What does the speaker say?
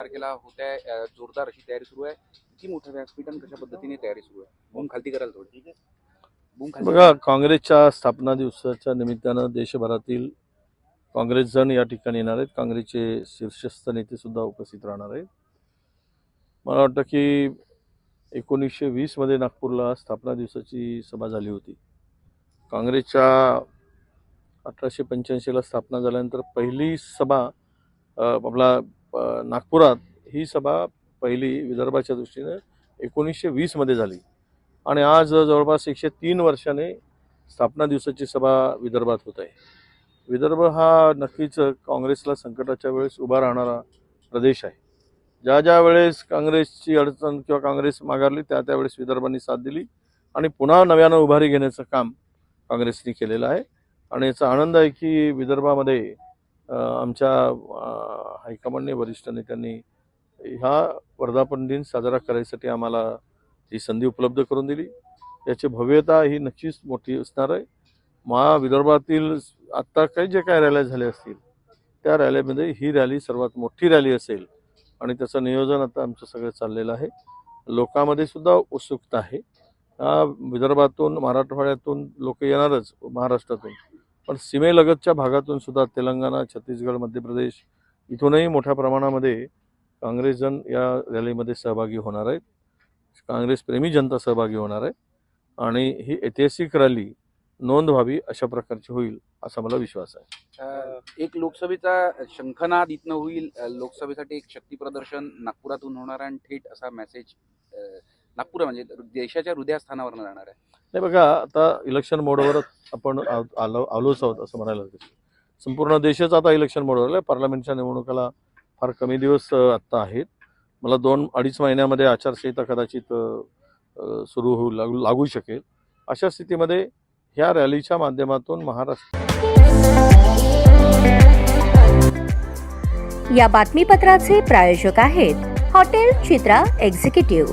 तारखेला होत आहे अ, जोरदार अशी तयारी सुरू आहे. किती मोठं व्यासपीठ आणि कशा पद्धतीने तयारी सुरू आहे? बूम खालती कराल थोडी. बूम खालती बघा काँग्रेसच्या स्थापना दिवसाच्या निमित्तानं देशभरातील काँग्रेसजन या ठिकाणी येणार आहेत. काँग्रेसचे शीर्षस्थ नेते सुद्धा उपस्थित राहणार आहेत. मला वाटतं की एकोणीसशे वीसमध्ये नागपूरला स्थापना दिवसाची सभा झाली होती. काँग्रेसच्या अठराशे पंच्याऐंशीला स्थापना झाल्यानंतर पहिली सभा आपला नागपुरात ही सभा पहिली विदर्भाच्या दृष्टीनं एकोणीसशे वीसमध्ये झाली. आणि आज जवळपास एकशे तीन वर्षाने स्थापना दिवसाची सभा विदर्भात होत आहे. विदर्भ हा नक्कीच काँग्रेसला संकटाच्या वेळेस उभा राहणारा प्रदेश आहे. ज्या ज्या वेळेस काँग्रेसची अडचण किंवा काँग्रेस माघारली त्या त्यावेळेस विदर्भाने साथ दिली आणि पुन्हा नव्यानं उभारी घेण्याचं काम काँग्रेसने केलेलं आहे. आणि याचा आनंद आहे की विदर्भामध्ये आमच्या हायकमांडने वरिष्ठ नेत्यांनी ह्या वर्धापन दिन साजरा करायसाठी आम्हाला ही संधी उपलब्ध करून दिली. याची भव्यता ही नक्कीच मोठी असणार आहे. महाविदर्भातील आत्ता काही जे काय रॅल्या झाल्या असतील त्या रॅलीमध्ये ही रॅली सर्वात मोठी रॅली असेल आणि त्याचं नियोजन आता आमचं सगळं चाललेलं आहे. लोकांमध्ये सुद्धा उत्सुकता आहे. हा विदर्भातून मराठवाड्यातून लोक येणारच महाराष्ट्रातून. पण सीमेलगतच्या भागातून सुद्धा तेलंगणा छत्तीसगड मध्य प्रदेश इथूनही मोठ्या प्रमाणामध्ये काँग्रेसजन या रॅलीमध्ये सहभागी होणार आहेत. काँग्रेस प्रेमी जनता सहभागी होणार आहे. आणि ही ऐतिहासिक रॅली नोंद व्हावी अशा प्रकारची होईल असा मला विश्वास आहे. एक लोकसभेचा शंखनाद इथनं होईल. लोकसभेसाठी एक शक्ती प्रदर्शन नागपुरातून होणार आहे आणि थेट असा मेसेज नागपूर म्हणजे देशाच्या हृदयस्थानावर जाणार आहे. नाही बघा आता इलेक्शन मोडवरच आपण आलो आलोच आहोत असं म्हणायला हरकत नाही. संपूर्ण देशच आता इलेक्शन मोडवर आहे पार्लमेंटच्या निवडणुकाला फार कमी दिवस आत्ता आहेत. मला दोन अडीच महिन्यामध्ये आचारसंहिता कदाचित सुरू होऊ लागू लागू शकेल. अशा स्थितीमध्ये ह्या रॅलीच्या माध्यमातून महाराष्ट्र या बातमीपत्राचे प्रायोजक आहेत हॉटेल चित्रा एक्झिक्युटिव्ह.